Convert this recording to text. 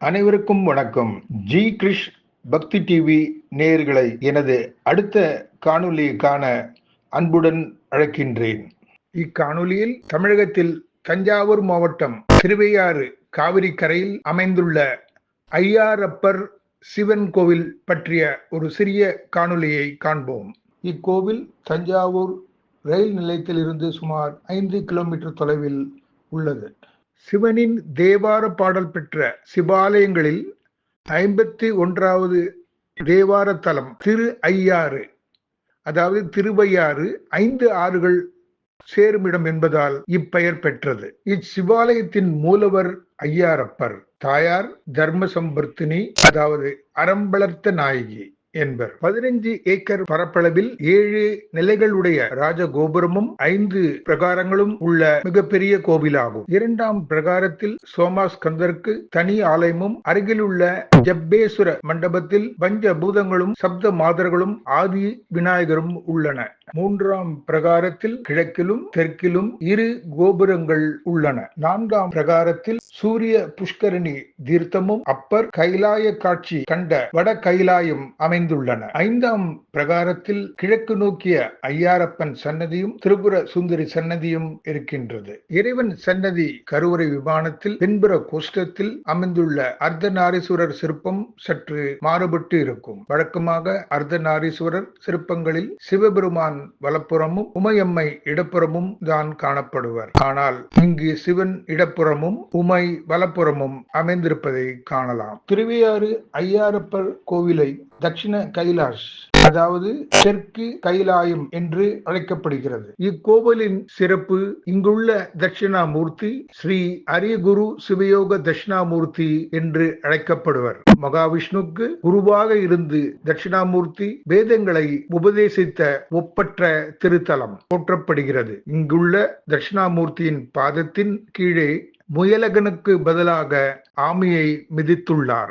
அனைவருக்கும் வணக்கம். ஜி கிரிஷ் பக்தி டிவி நேயர்களை எனது அடுத்த காணொலியை காண அன்புடன் அழைக்கின்றேன். இக்காணொலியில் தமிழகத்தில் தஞ்சாவூர் மாவட்டம் திருவையாறு காவிரி கரையில் அமைந்துள்ள ஐயாரப்பர் சிவன் கோவில் பற்றிய ஒரு சிறிய காணொலியை காண்போம். இக்கோவில் தஞ்சாவூர் ரயில் நிலையத்திலிருந்து சுமார் ஐந்து கிலோமீட்டர் தொலைவில் உள்ளது. சிவனின் தேவார பாடல் பெற்ற சிவாலயங்களில் ஐம்பத்தி ஒன்றாவது தேவார தலம் திரு ஐயாறு அதாவது திருவையாறு ஐந்து ஆறுகள் சேருமிடம் என்பதால் இப்பெயர் பெற்றது. இச்சிவாலயத்தின் மூலவர் ஐயாரப்பர் தாயார் தர்மசம்பர்த்தினி அதாவது அறம்பளர்த்த நாயகி. என்பர். பதினைஞ்சு ஏக்கர் பரப்பளவில் ஏழு நிலைகளுடைய ராஜகோபுரமும் ஐந்து பிரகாரங்களும் உள்ள மிகப்பெரிய கோவிலாகும். இரண்டாம் பிரகாரத்தில் சோமாஸ்கந்தருக்கு தனி ஆலயமும் அருகிலுள்ள ஜப்பேஸ்வர மண்டபத்தில் பஞ்ச பூதங்களும் சப்த மாதர்களும் ஆதி விநாயகரும் உள்ளன. மூன்றாம் பிரகாரத்தில் கிழக்கிலும் தெற்கிலும் இரு கோபுரங்கள் உள்ளன. நான்காம் பிரகாரத்தில் சூரிய புஷ்கரணி தீர்த்தமும் அப்பர் கைலாய காட்சி கண்ட வட கைலாயம் அமைந்த அமைந்துள்ளன ஐந்தாம் பிரகாரத்தில் கிழக்கு நோக்கிய ஐயாரப்பன் சன்னதியும் திரிபுர சுந்தரி சன்னதியும் இருக்கின்றது. இறைவன் சன்னதி கருவறை விமானத்தில் பின்புற கோஷ்டத்தில் அமைந்துள்ள அர்த்தநாரீஸ்வரர் சிற்பம் சற்று மாறுபட்டு இருக்கும். வழக்கமாக அர்த்தநாரீஸ்வரர் சிற்பங்களில் சிவபெருமான் வலப்புறமும் உமையம்மை இடப்புறமும் தான் காணப்படுவர். ஆனால் இங்கு சிவன் இடப்புறமும் உமை வலப்புறமும் அமைந்திருப்பதை காணலாம். திருவையாறு ஐயாரப்பர் கோவிலை தட்சிண கைலாஷ் அதாவது தெற்கு கைலாயம் என்று அழைக்கப்படுகிறது. இக்கோவிலின் சிறப்பு இங்குள்ள தட்சிணாமூர்த்தி ஸ்ரீ அரியகுரு சிவயோக தட்சிணாமூர்த்தி என்று அழைக்கப்படுவர். மகாவிஷ்ணுக்கு குருவாக இருந்து தட்சிணாமூர்த்தி வேதங்களை உபதேசித்த ஒப்பற்ற திருத்தலம் போற்றப்படுகிறது. இங்குள்ள தட்சிணாமூர்த்தியின் பாதத்தின் கீழே முயலகனுக்கு பதிலாக ஆமையை மிதித்துள்ளார்.